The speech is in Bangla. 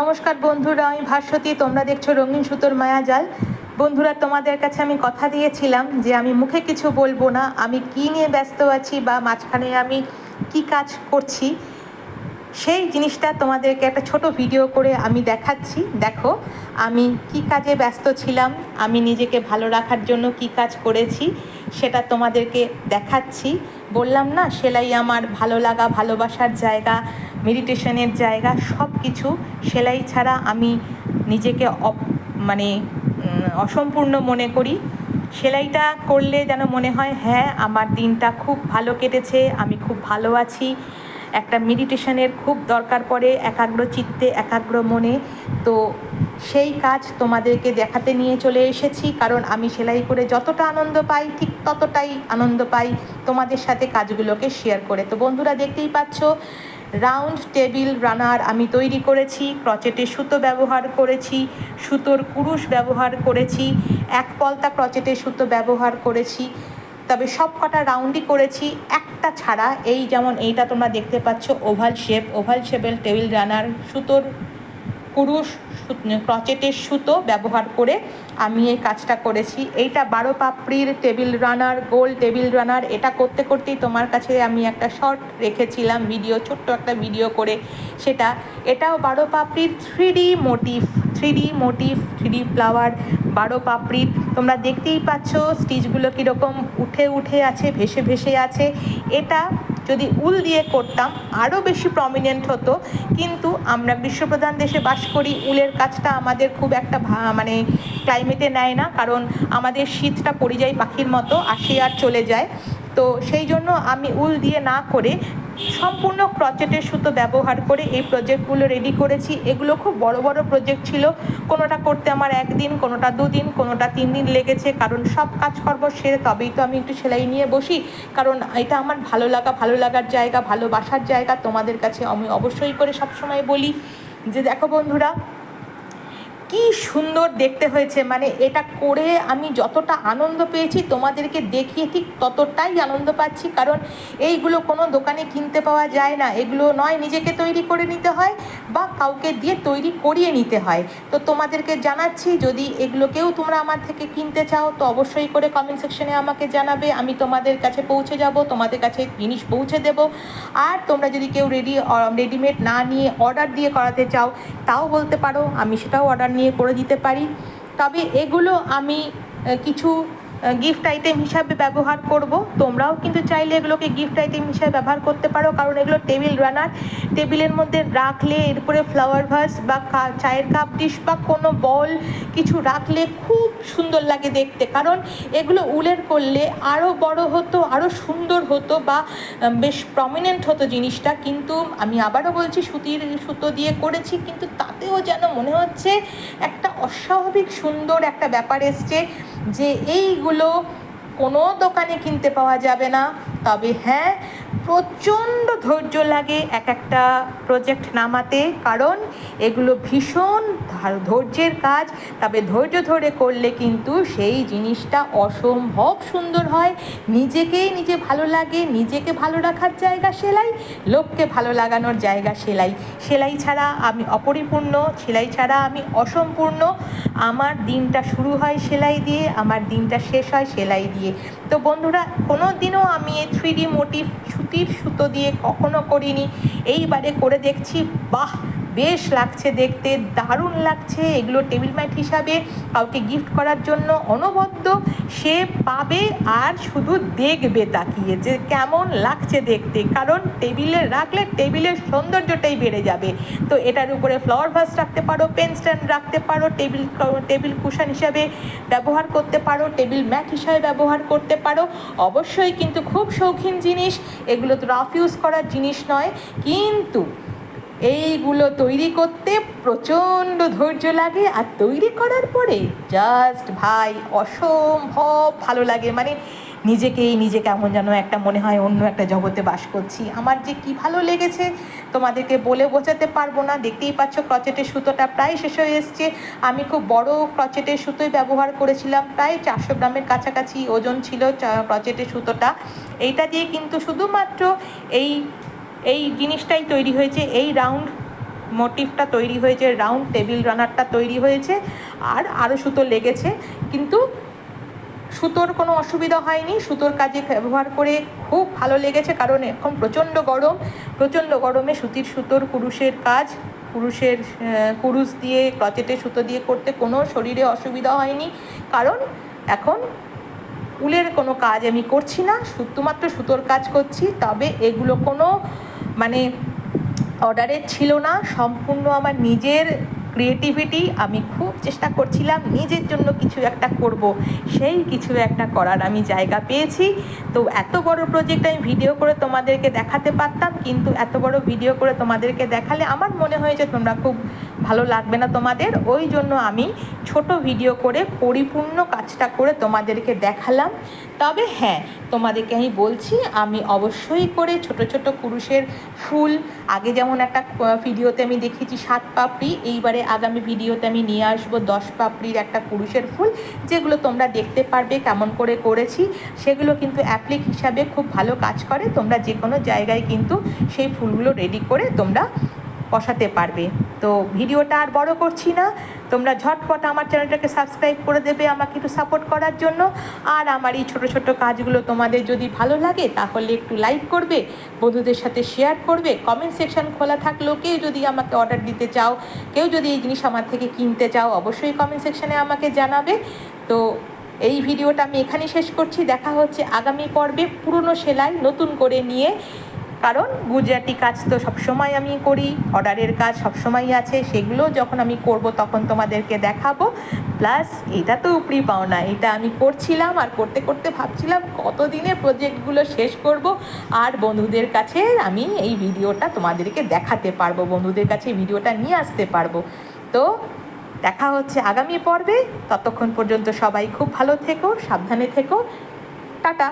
নমস্কার বন্ধুরা, আমি ভাস্বতী, তোমরা দেখছ রঙিন সুতোর মায়াজাল। বন্ধুরা, তোমাদের কাছে আমি কথা দিয়েছিলাম যে আমি মুখে কিছু বলব না, আমি কী নিয়ে ব্যস্ত আছি বা মাঝখানে আমি কি কাজ করছি, সেই জিনিসটা তোমাদেরকে একটা ছোট ভিডিও করে আমি দেখাচ্ছি। দেখো, আমি কি কাজে ব্যস্ত ছিলাম, আমি নিজেকে ভালো রাখার জন্য কি কাজ করেছি, সেটা তোমাদেরকে দেখাচ্ছি। বললাম না, সেলাই আমার ভালো লাগা, ভালোবাসার জায়গা মেডিটেশনের জায়গা সব কিছু সেলাই ছাড়া আমি নিজেকে অপ- মানে অসম্পূর্ণ মনে করি। সেলাইটা করলে যেন মনে হয় হ্যাঁ আমার দিনটা খুব ভালো কেটেছে, আমি খুব ভালো আছি। একটা মেডিটেশনের খুব দরকার পড়ে একাগ্র চিত্তে, একাগ্র মনে। তো সেই কাজ তোমাদেরকে দেখাতে নিয়ে চলে এসেছি, কারণ আমি সেলাই করে যতটা আনন্দ পাই, ঠিক ততটাই আনন্দ পাই তোমাদের সাথে কাজগুলোকে শেয়ার করে। তো বন্ধুরা দেখতেই পাচ্ছ রাউন্ড টেবিল রানার আমি তৈরি করেছি, ক্রচেটে সুতো ব্যবহার করেছি, সুতোর কুরুশ ব্যবহার করেছি, এক পলতা ক্রচেটে সুতো ব্যবহার করেছি। তবে সব কটা রাউন্ডই করেছি, একটা ছাড়া এই যেমন এইটা তোমরা দেখতে পাচ্ছ, ওভাল শেপ, ওভাল শেপের টেবিল রানার, সুতোর কুরুশ ক্রচেটের সুতো ব্যবহার করে আমি এই কাজটা করেছি। এইটা বারো পাপড়ির টেবিল রানার, গোল টেবিল রানার। এটা করতে করতেই তোমার কাছে আমি একটা শর্ট রেখেছিলাম, ভিডিও, ছোট্ট একটা ভিডিও করে সেটা। এটাও বারো পাপড়ির three D motif three D motif three D flower বারো পাপড়ির। তোমরা দেখতেই পাচ্ছ, স্টিচগুলো কীরকম উঠে উঠে আছে, ভেসে ভেসে আছে। এটা যদি উল দিয়ে করতাম আরও বেশি প্রমিনেন্ট হতো। কিন্তু আমরা বিশ্বপ্রধান দেশে বাস করি, উলের কাজটা আমাদের খুব একটা মানে ক্লাইমেটে নেয় না। কারণ আমাদের শীতটা পড়ে যায় পাখির মতো, আসে আর চলে যায়। তো সেই জন্য আমি উল দিয়ে না করে সম্পূর্ণ ক্রচেটের সুতো ব্যবহার করে এই প্রজেক্টগুলো রেডি করেছি। এগুলো খুব বড় বড় প্রজেক্ট ছিল। কোনোটা করতে আমার একদিন, কোনোটা দুদিন, কোনোটা তিন দিন লেগেছে। কারণ সব কাজকর্ম সেরে তবেই তো আমি একটু সেলাই নিয়ে বসি। কারণ এটা আমার ভালো লাগা, ভালো লাগার জায়গা, ভালোবাসার জায়গা। তোমাদের কাছে আমি অবশ্যই করে সবসময় বলি যে, দেখো বন্ধুরা কি সুন্দর দেখতে হয়েছে। মানে এটা করে আমি যতটা আনন্দ পেয়েছি, তোমাদেরকে দেখিয়ে ঠিক ততটাই আনন্দ পাচ্ছি। কারণ এইগুলো কোনো দোকানে কিনতে পাওয়া যায় না। এগুলো নয়, নিজেকে তৈরি করে নিতে হয় বা কাউকে দিয়ে তৈরি করিয়ে নিতে হয়। তো তোমাদেরকে জানাচ্ছি, যদি এগুলোকেও তোমরা আমার থেকে কিনতে চাও, তো অবশ্যই করে কমেন্ট সেকশনে আমাকে জানাবে। আমি তোমাদের কাছে পৌঁছে যাব, তোমাদের কাছে জিনিস পৌঁছে দেব। আর তোমরা যদি কেউ রেডি রেডিমেড না নিয়ে অর্ডার দিয়ে করাতে চাও, তাও বলতে পারো। আমি সেটাও অর্ডার নিয়ে করে দিতে পারি। তবে এগুলো আমি কিছু গিফট আইটেম হিসাবে ব্যবহার করব। তোমরাও কিন্তু চাইলে এগুলোকে গিফট আইটেম হিসাবে ব্যবহার করতে পারো। কারণ এগুলো টেবিল রানার টেবিলের মধ্যে রাখলে এরপরে ফ্লাওয়ার ভাস বা চায়ের কাপ ডিশ বা কোনো বল কিছু রাখলে খুব সুন্দর লাগে দেখতে। কারণ এগুলো উলের করলে আরও বড় হতো আরও সুন্দর হতো বা বেশ প্রমিনেন্ট হতো জিনিসটা। কিন্তু আমি আবারও বলছি, সুতির সুতো দিয়ে করেছি, কিন্তু তাতেও যেন মনে হচ্ছে একটা অস্বাভাবিক সুন্দর একটা ব্যাপার এসছে। যে এইগুলো কোনো দোকানে কিনতে পাওয়া যাবে না। তবে হ্যাঁ প্রচণ্ড ধৈর্য লাগে এক একটা প্রজেক্ট নামাতে, কারণ এগুলো ভীষণ ধৈর্যের কাজ। তবে ধৈর্য ধরে করলে কিন্তু সেই জিনিসটা অসম্ভব সুন্দর হয়। নিজেকেই নিজে ভালো লাগে, নিজেকে ভালো রাখার জায়গা সেলাই, লোককে ভালো লাগানোর জায়গা সেলাই। সেলাই ছাড়া আমি অপরিপূর্ণ, সেলাই ছাড়া আমি অসম্পূর্ণ। আমার দিনটা শুরু হয় সেলাই দিয়ে, আমার দিনটা শেষ হয় সেলাই দিয়ে। তো বন্ধুরা কোনো দিনও আমি এই থ্রি ডি মোটিভ সুতির সুতো দিয়ে কখনো করিনি। এইবারে করে দেখছি বাহ! বেশ লাগছে দেখতে, দারুণ লাগছে। এগুলো টেবিল ম্যাট হিসাবে কাউকে গিফট করার জন্য অনবদ্য। সে পাবে আর শুধু দেখবে তাকিয়ে যে কেমন লাগছে দেখতে। কারণ টেবিলে রাখলে টেবিলের সৌন্দর্যটাই বেড়ে যাবে। তো এটার উপরে ফ্লাওয়ার ভাস রাখতে পারো পেন স্ট্যান্ড রাখতে পারো টেবিল টেবিল কুশন হিসাবে ব্যবহার করতে পারো টেবিল ম্যাট হিসাবে ব্যবহার করতে পারো। অবশ্যই কিন্তু খুব শৌখিন জিনিস। এগুলো তো রাফ ইউজ করার জিনিস নয়। কিন্তু এইগুলো তৈরি করতে প্রচণ্ড ধৈর্য লাগে আর তৈরি করার পরে জাস্ট ভাই অসম্ভব ভালো লাগে। মানে নিজেকেই নিজে কেমন যেন একটা মনে হয় অন্য একটা জগতে বাস করছি। আমার যে কি ভালো লেগেছে তোমাদেরকে বলে বোঝাতে পারব না। দেখতেই পাচ্ছ ক্রচেটের সুতোটা প্রায় শেষ হয়ে এসছে। আমি খুব বড় ক্রচেটের সুতোই ব্যবহার করেছিলাম। প্রায় চারশো গ্রামের কাছাকাছি ওজন ছিল ক্রচেটের সুতোটা। এইটা দিয়ে কিন্তু শুধুমাত্র এই এই জিনিসটাই তৈরি হয়েছে এই রাউন্ড মোটিভটা তৈরি হয়েছে রাউন্ড টেবিল রানারটা তৈরি হয়েছে আর আরও সুতো লেগেছে। কিন্তু সুতোর কোনো অসুবিধা হয়নি সুতোর কাজে ব্যবহার করে খুব ভালো লেগেছে কারণ এখন প্রচণ্ড গরম প্রচণ্ড গরমে সুতির সুতোর কুরুষের কাজ কুরুশের আহ, কুরুশ দিয়ে ক্রচেটে সুতো দিয়ে করতে কোনো শরীরে অসুবিধা হয়নি। কারণ এখন উলের কোনো কাজ আমি করছি না শুধুমাত্র সুতোর কাজ করছি তবে এগুলো কোনো মানে অর্ডারের ছিল না, সম্পূর্ণ আমার নিজের ক্রিয়েটিভিটি আমি খুব চেষ্টা করছিলাম নিজের জন্য কিছু একটা করব, সেই কিছু একটা করার আমি জায়গা পেয়েছি। তো এত বড় প্রজেক্ট আমি ভিডিও করে তোমাদেরকে দেখাতে পারতাম, কিন্তু এত বড় ভিডিও করে তোমাদেরকে দেখালে আমার মনে হয়েছে তোমরা খুব ভালো লাগবে না তোমাদের। ওই জন্য আমি ছোট ভিডিও করে পরিপূর্ণ কাজটা করে তোমাদেরকে দেখালাম। তবে হ্যাঁ তোমাদেরকে আমি বলছি, আমি অবশ্যই করে ছোট ছোট কুরুশের ফুল, আগে যেমন একটা ভিডিওতে আমি দেখেছি সাত পাপড়ি, এইবারে আগামী ভিডিওতে আমি নিয়ে আসব দশ পাপড়ির একটা কুরুষের ফুল, যেগুলো তোমরা দেখতে পারবে, কেমন করে করেছি, সেগুলো কিন্তু অ্যাপ্লিক হিসাবে খুব ভালো কাজ করে। তোমরা যে কোনো জায়গায় কিন্তু সেই ফুলগুলো রেডি করে তোমরা বসাতে পারবে। তো ভিডিওটা আর বড় করছি না। তোমরা ঝটপট আমার চ্যানেলটাকে সাবস্ক্রাইব করে দেবে আমাকে একটু সাপোর্ট করার জন্য। আর আমার এই ছোটো ছোটো কাজগুলো তোমাদের যদি ভালো লাগে, তাহলে একটু লাইক করবে, বন্ধুদের সাথে শেয়ার করবে। কমেন্ট সেকশন খোলা থাকলেও কেউ যদি আমাকে অর্ডার দিতে চাও, কেউ যদি এই জিনিস আমার থেকে কিনতে চাও, অবশ্যই কমেন্ট সেকশানে আমাকে জানাবে। তো এই ভিডিওটা আমি এখানেই শেষ করছি। দেখা হচ্ছে আগামী পর্বে পুরনো সেলাই নতুন করে নিয়ে। কারণ গুজরাটি কাজ তো সবসময় আমি করি, অর্ডারের কাজ সবসময় আছে, সেগুলো যখন আমি করব তখন তোমাদেরকে দেখাবো। প্লাস এটা তো উপরি পাওনা, এটা আমি করছিলাম আর করতে করতে ভাবছিলাম কতদিনে প্রজেক্টগুলো শেষ করব, আর বন্ধুদের কাছে আমি এই ভিডিওটা তোমাদেরকে দেখাতে পারব, বন্ধুদের কাছে ভিডিওটা নিয়ে আসতে পারব। তো দেখা হচ্ছে আগামী পর্বে, ততক্ষণ পর্যন্ত সবাই খুব ভালো থেকো, সাবধানে থেকো, টাটা।